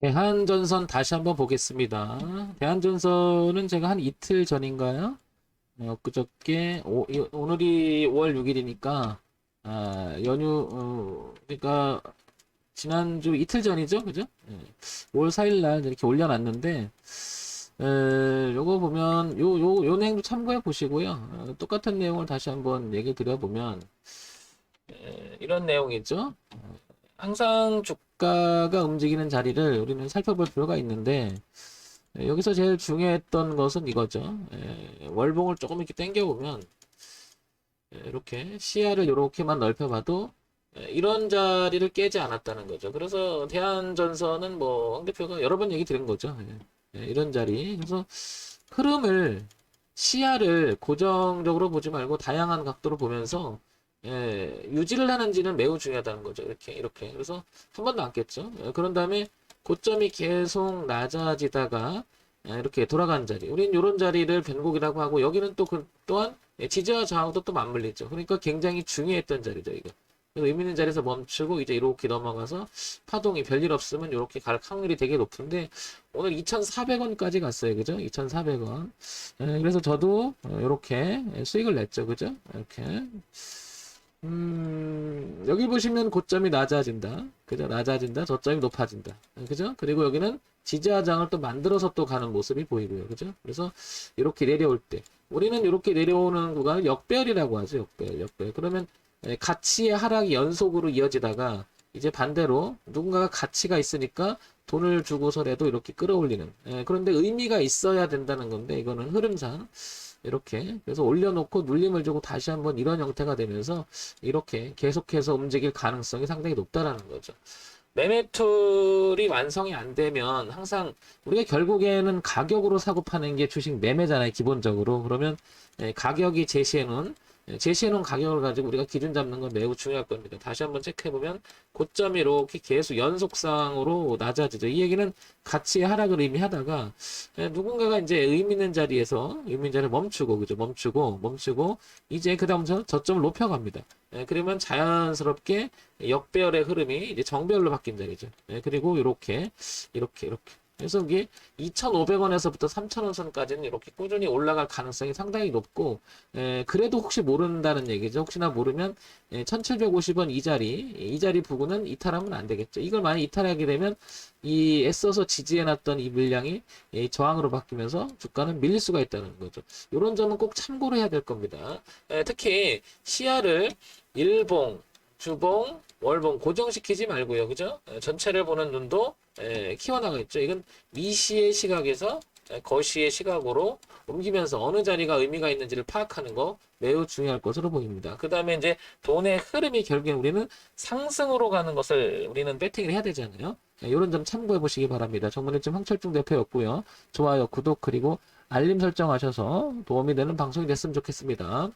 대한전선 다시 한번 보겠습니다. 대한전선은 제가 한 이틀 전인가요? 어, 엊그저께 오, 이- 오늘이 5월 6일이니까 아, 연휴 어, 그러니까 지난주 이틀 전이죠, 그죠? 예. 5월 4일 날 이렇게 올려놨는데 에, 요거 보면 요 요 요 내용도 참고해 보시고요. 어, 똑같은 내용을 다시 한번 얘기 드려보면 에, 이런 내용이죠. 어, 항상 주가가 움직이는 자리를 우리는 살펴볼 필요가 있는데 에, 여기서 제일 중요했던 것은 이거죠. 에, 월봉을 조금 이렇게 당겨보면 에, 이렇게 시야를 이렇게만 넓혀봐도 에, 이런 자리를 깨지 않았다는 거죠. 그래서 대한전선은 뭐황 대표가 여러 번 얘기 드린 거죠. 예, 예, 이런 자리. 그래서 흐름을 시야를 고정적으로 보지 말고 다양한 각도로 보면서 예, 유지를 하는지는 매우 중요하다는 거죠. 이렇게 이렇게. 그래서 한 번도 안 깼죠. 예, 그런 다음에 고점이 계속 낮아지다가 예, 이렇게 돌아간 자리. 우린 이런 자리를 변곡이라고 하고 여기는 또 그 또한 예, 지지와 저하고도 또 맞물리죠. 그러니까 굉장히 중요했던 자리죠. 이거. 그래서 의미 있는 자리에서 멈추고 이제 이렇게 넘어가서 파동이 별일 없으면 이렇게 갈 확률이 되게 높은데 오늘 2,400원까지 갔어요. 그죠? 2,400원. 예, 그래서 저도 이렇게 수익을 냈죠. 그죠? 이렇게. 음, 여기 보시면 고점이 낮아진다. 그죠? 낮아진다. 저점이 높아진다. 예, 그죠? 그리고 여기는 지지하장을 또 만들어서 또 가는 모습이 보이고요. 그죠? 그래서 이렇게 내려올 때 우리는 이렇게 내려오는 구간을 역배열이라고 하죠. 역배열, 역배열. 그러면 예, 가치의 하락이 연속으로 이어지다가 이제 반대로 누군가가 가치가 있으니까 돈을 주고서라도 이렇게 끌어올리는. 예, 그런데 의미가 있어야 된다는 건데 이거는 흐름상 이렇게 그래서 올려놓고 눌림을 주고 다시 한번 이런 형태가 되면서 이렇게 계속해서 움직일 가능성이 상당히 높다라는 거죠. 매매 툴이 완성이 안 되면 항상 우리가 결국에는 가격으로 사고 파는 게 주식 매매잖아요, 기본적으로. 그러면 예, 가격이 제시해 놓은 예, 제시해놓은 가격을 가지고 우리가 기준 잡는 건 매우 중요할 겁니다. 다시 한번 체크해보면 고점이 이렇게 계속 연속상으로 낮아지죠. 이 얘기는 가치의 하락을 의미하다가 예, 누군가가 이제 의미 있는 자리에서 의미 있는 자리를 멈추고 그죠? 멈추고 멈추고 이제 그 다음부터 저점을 높여갑니다. 예, 그러면 자연스럽게 역배열의 흐름이 이제 정배열로 바뀐 자리죠. 예, 그리고 이렇게 이렇게 이렇게 그래서 이게 2,500원에서부터 3,000원 선까지는 이렇게 꾸준히 올라갈 가능성이 상당히 높고, 에, 그래도 혹시 모른다는 얘기죠. 혹시나 모르면, 에, 1,750원 이 자리, 이 자리 부근은 이탈하면 안 되겠죠. 이걸 만약 이탈하게 되면, 이 애써서 지지해놨던 이 물량이 이 저항으로 바뀌면서 주가는 밀릴 수가 있다는 거죠. 이런 점은 꼭 참고를 해야 될 겁니다. 에, 특히 시야를 일봉, 주봉, 월봉 고정시키지 말고요. 그죠? 에, 전체를 보는 눈도 에, 키워나가겠죠. 이건 미시의 시각에서 에, 거시의 시각으로 옮기면서 어느 자리가 의미가 있는지를 파악하는 거 매우 중요할 것으로 보입니다. 그 다음에 이제 돈의 흐름이 결국엔 우리는 상승으로 가는 것을 우리는 배팅을 해야 되잖아요. 이런 점 참고해 보시기 바랍니다. 정문일점 황철중 대표였고요. 좋아요, 구독 그리고 알림 설정하셔서 도움이 되는 방송이 됐으면 좋겠습니다.